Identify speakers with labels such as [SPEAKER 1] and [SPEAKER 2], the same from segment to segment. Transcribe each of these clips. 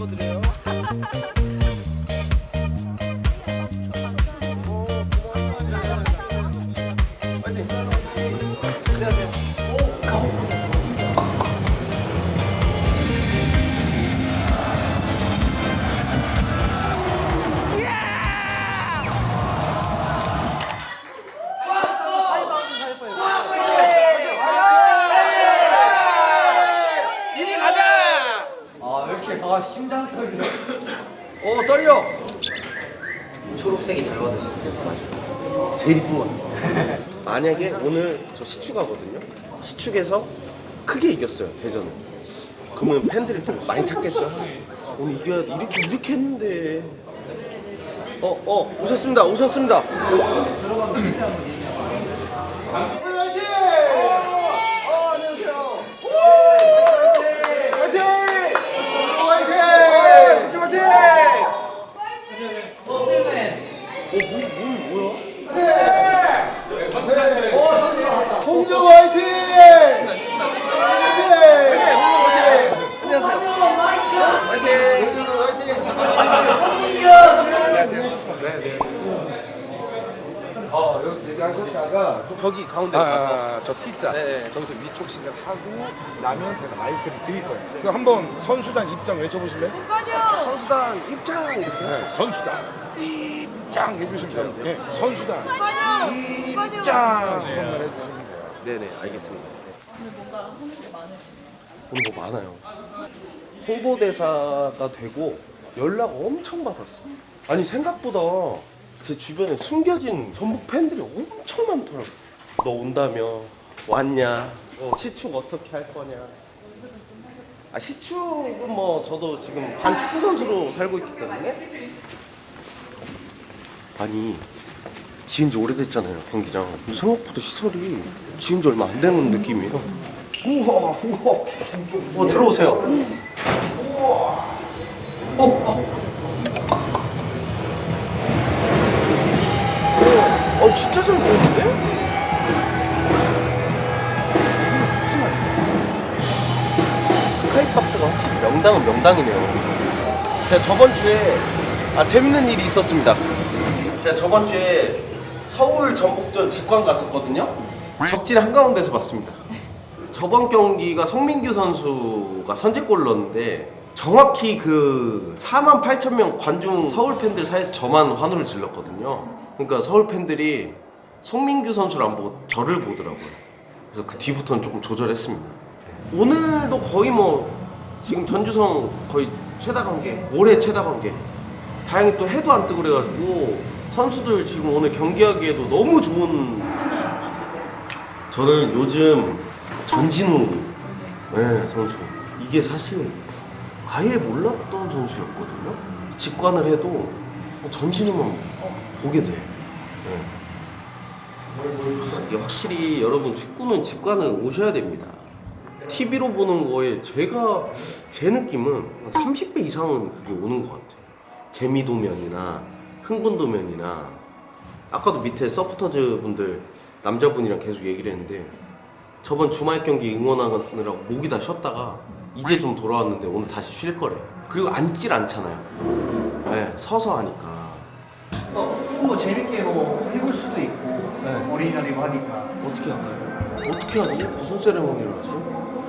[SPEAKER 1] cocodrilo.
[SPEAKER 2] 제일 이쁜 거. 만약에 오늘 저 시축하거든요. 시축에서 크게 이겼어요 대전을. 그러면 팬들이 좀 많이 찾겠죠. 오늘 이겨야 돼. 이렇게 이렇게 했는데. 어, 어, 오셨습니다. 오셨습니다. 화이팅! 화이팅! 화이팅!
[SPEAKER 3] 홍정 화이팅! 어, 여기서 얘기하셨다가 좀
[SPEAKER 2] 저기 가운데 가서
[SPEAKER 3] 아, 저 T자
[SPEAKER 2] 네.
[SPEAKER 3] 저기서 위촉 생각하고 나면 제가 마이크를 드릴 거예요. 그럼 한번 선수단 입장 외쳐보실래요?
[SPEAKER 2] 선수단 입장 이렇게.
[SPEAKER 3] 네, 선수단 입장 해주시면 돼요. 네, 선수단
[SPEAKER 4] 오빠요.
[SPEAKER 3] 입장 그런 말 해주시면 돼요.
[SPEAKER 2] 네네 알겠습니다.
[SPEAKER 4] 오늘 뭔가 홍보가 많으시네요.
[SPEAKER 2] 오늘 뭐 많아요. 홍보대사가 되고 연락 엄청 받았어. 아니 생각보다 제 주변에 숨겨진 전북 팬들이 엄청 많더라고. 너 온다며 왔냐? 어, 시축 어떻게 할 거냐? 아 시축은 뭐 저도 지금 반 축구 선수로 살고 있기 때문에 아니 지은 지 오래됐잖아요 경기장 생각보다 시설이 지은 지 얼마 안 되는 느낌이에요 우와 우와 어 들어오세요 우와 어, 어. 어, 명당은 명당이네요 제가 저번 주에 아 재밌는 일이 있었습니다 제가 저번 주에 서울 전북전 직관 갔었거든요. 적진 한가운데서 봤습니다. 저번 경기가 송민규 선수가 선제골 넣었는데 정확히 그 4만 8천 명 관중 서울 팬들 사이에서 저만 환호를 질렀거든요. 그러니까 서울 팬들이 송민규 선수를 안 보고 저를 보더라고요. 그래서 그 뒤부터는 조금 조절했습니다. 오늘도 거의 뭐 지금 전주성 거의 최다 관계, 올해 최다 관계. 다행히 또 해도 안 뜨고 그래가지고 선수들 지금 오늘 경기하기에도 너무 좋은 저는 요즘 전진우 네, 선수 이게 사실 아예 몰랐던 선수였거든요 직관을 해도 전진우만 보게 돼 네. 확실히 여러분 축구는 직관을 오셔야 됩니다 TV로 보는 거에 제가 제 느낌은 한 30배 이상은 그게 오는 것 같아요. 재미도면이나 흥분도면이나. 아까도 밑에 서포터즈 분들 남자분이랑 계속 얘기를 했는데 저번 주말 경기 응원하느라고 목이 다 쉬었다가 이제 좀 돌아왔는데 오늘 다시 쉴 거래. 그리고 앉질 않잖아요. 네, 서서 하니까.
[SPEAKER 5] 어, 뭐 재밌게 뭐 해볼 수도 있고
[SPEAKER 2] 네.
[SPEAKER 5] 어린이날이고 하니까.
[SPEAKER 2] 어떻게 할까요? 어떻게 하지? 무슨 세레모니를 하지?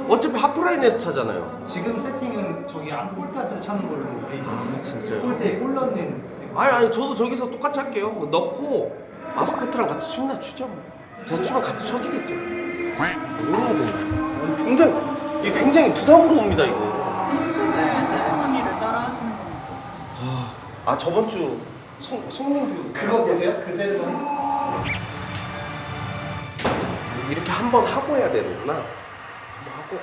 [SPEAKER 2] 어차피 하프라인에서 차잖아요
[SPEAKER 5] 지금 세팅은 저기 앞 골대 앞에서 차는 걸로 돼 있는
[SPEAKER 2] 아, 진짜요?
[SPEAKER 5] 골대에 골 넣는
[SPEAKER 2] 아니 아니 저도 저기서 똑같이 할게요 뭐 넣고 마스코트랑 같이 춤이나 추죠 뭐. 제가 춤을 같이 춰주겠죠 뭘 해야 되나 굉장히 이게 굉장히 부담으로 옵니다 이거
[SPEAKER 4] 선수들 세레머니를 따라 하시는 건 어떠세요?
[SPEAKER 2] 아 저번 주 송, 송민규
[SPEAKER 5] 그거 계세요? 그 세레머니?
[SPEAKER 2] 이렇게 한 번 하고 해야 되는구나. 한번 하고.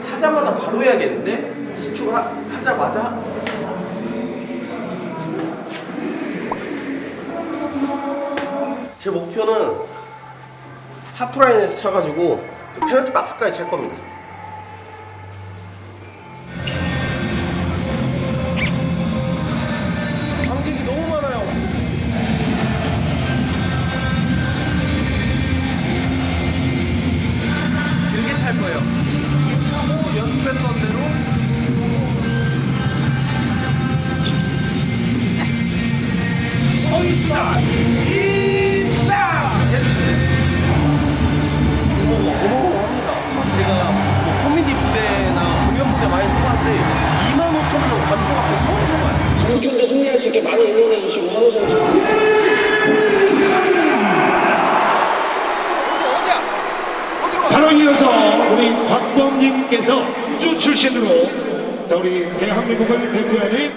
[SPEAKER 2] 차자마자 바로 해야겠는데? 시축 하, 하자마자? 제 목표는 하프라인에서 차가지고 페널티 박스까지 찰 겁니다
[SPEAKER 6] 자 우리 대한민국을 대표하는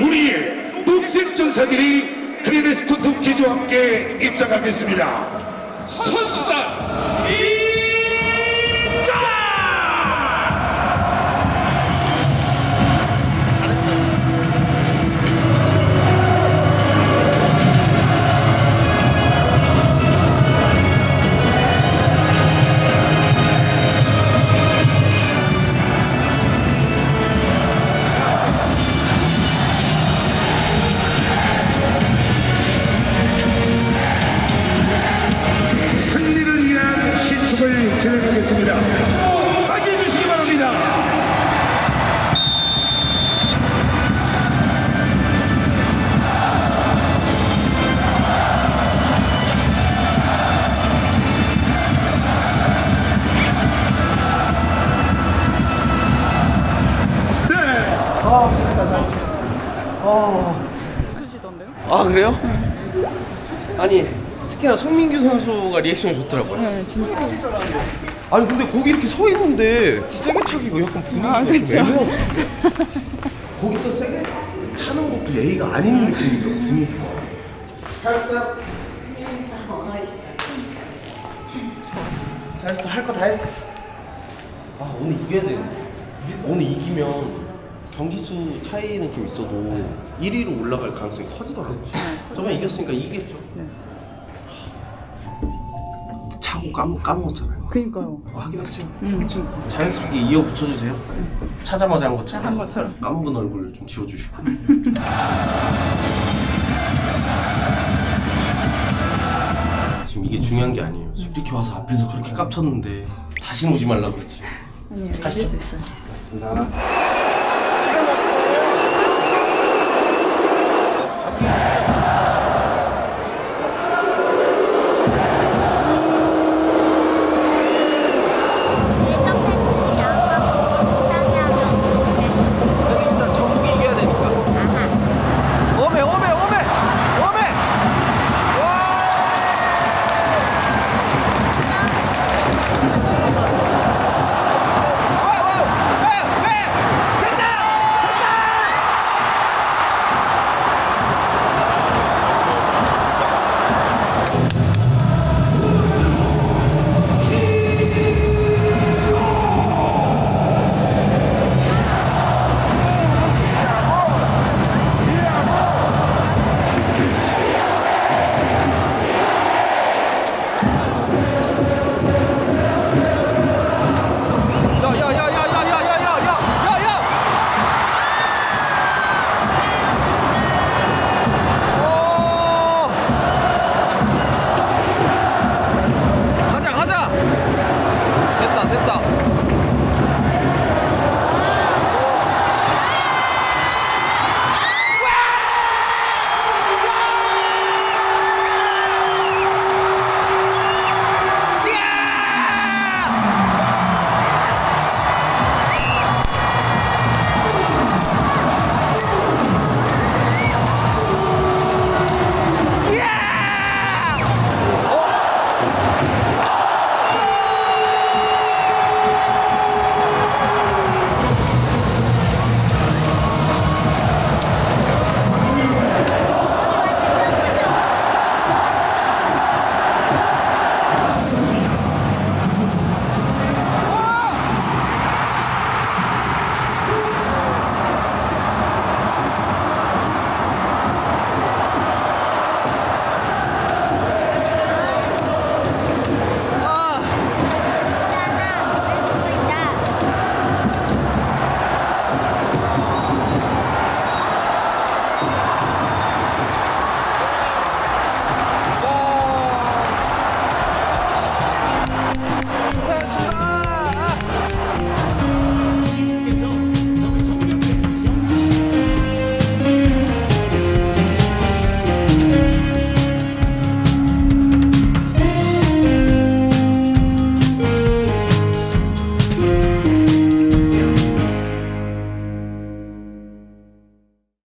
[SPEAKER 6] 우리의 녹색 전사들이 그리네스코트 기조와 함께 입장하겠습니다. 선수
[SPEAKER 2] 그래요? 아니 특히나 송민규 선수가 리액션이 좋더라고요.
[SPEAKER 4] 네, 진짜.
[SPEAKER 2] 아니 근데 거기 이렇게 서 있는데 세게 차기가 약간 분위기가 좀 애매하죠. 거기 또 세게 차는 것도 예의가 아닌 느낌이죠 분위기가. 잘했어. 잘했어 할 거 다 했어. 아 오늘 이겨야 되는데 오늘 이기면 경기 수 차이는 좀 있어도 1위로 올라갈 가능성이 커지더라고요. 저번에 이겼으니까 이기겠죠. 차고 까, 까먹었잖아요.
[SPEAKER 4] 그니까요.
[SPEAKER 2] 확인했어요.
[SPEAKER 4] 음, 진짜.
[SPEAKER 2] 자연스럽게 이어 붙여주세요. 차자마자 한 것처럼.
[SPEAKER 4] 한 것처럼.
[SPEAKER 2] 까먹은 얼굴 좀 지워주시고. 지금 이게 중요한 게 아니에요. 이렇게 와서 앞에서 그렇게 깝쳤는데 다시 오지 말라 그러지.
[SPEAKER 4] 아니에요. 이길 수 있어요.
[SPEAKER 2] 알겠습니다. Yes.